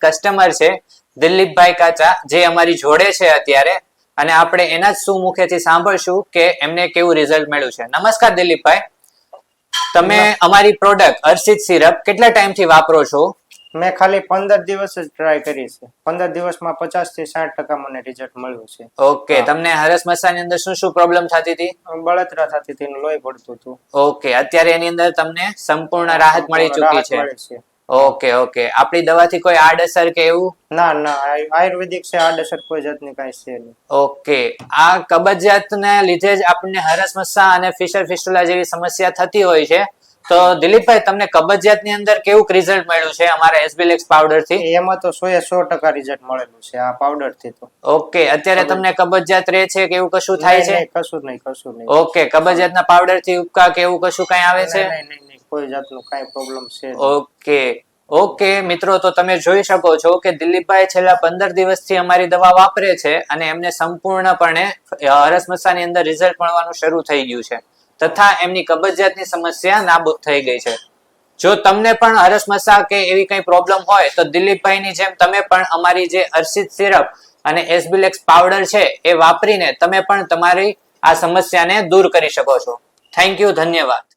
Customer છે દિલીપભાઈ કાચા જે અમારી જોડે છે અત્યારે અને આપણે એના જ સુમુખેથી સાંભળશું કે એમને કેવું રિઝલ્ટ મળ્યું છે. નમસ્કાર દિલીપભાઈ. તમે અમારી પ્રોડક્ટ અર્ષિત સિરપ કેટલા ટાઈમથી વાપરો છો? મેં ખાલી પંદર દિવસ જ ટ્રાય કરી છે. પંદર દિવસમાં પચાસથી સાઠ ટકા મને રિઝલ્ટ મળ્યું છે. ઓકે તમને હરસ મસાની અંદર શું શું પ્રોબ્લેમ થતી હતી? બળતરા થતી હતી લોહી પડતું હતું. ઓકે અત્યારે એની અંદર તમને સંપૂર્ણ રાહત મળી ચૂકી છે. ઓકે ઓકે આપણી દવાથી કોઈ આડઅસર કે એવું? ના ના આયુ- આયુર્વેદિક છે આડઅસર કોઈ જાતની કાંઈ છે નહીં. ઓકે આ કબજિયાતને લીધે જ આપણને હરસ મસ્સા અને ફિશર ફિસ્ટુલા જેવી સમસ્યા થતી હોય છે. તો દિલીપભાઈ તમને કબજિયાતની અંદર કેવું રિઝલ્ટ મળ્યું છે અમારા એસબીલેક્સ પાવડરથી એમાં તો સો એ સો ટકા રિઝલ્ટ મળેલું છે આ પાવડરથી તો. ઓકે અત્યારે તમને કબજિયાત રહે છે કે એવું કશું થાય છે? કશું નહીં કશું નહીં. ઓકે કબજિયાતના પાવડરથી ઉપકા કે એવું કશું કઈ આવે છે? નહીં, નહીં, કોઈ જાતનું કાંઈ પ્રોબ્લેમ છે ઓકે. ઓકે, મિત્રો, તો તમે જોઈ શકો છો કે દિલીપભાઈ છેલ્લા પંદર દિવસથી અમારી દવા વાપરે છે અને એમને સંપૂર્ણપણે હરસ મસાની અંદર રિઝલ્ટ મળવાનું શરૂ થઈ ગયું છે. તથા એમની કબજિયાતની સમસ્યા નાબૂદ થઈ ગઈ છે. જો તમને પણ હરસ મસા કે એવી કઈ પ્રોબ્લેમ હોય, તો દિલીપભાઈની જેમ તમે પણ અમારી જે અર્ષિત સિરપ અને એસબિલેક્સ પાવડર છે, એ વાપરીને તમે પણ તમારી આ સમસ્યાને દૂર કરી શકો છો. થેન્ક યુ ધન્યવાદ.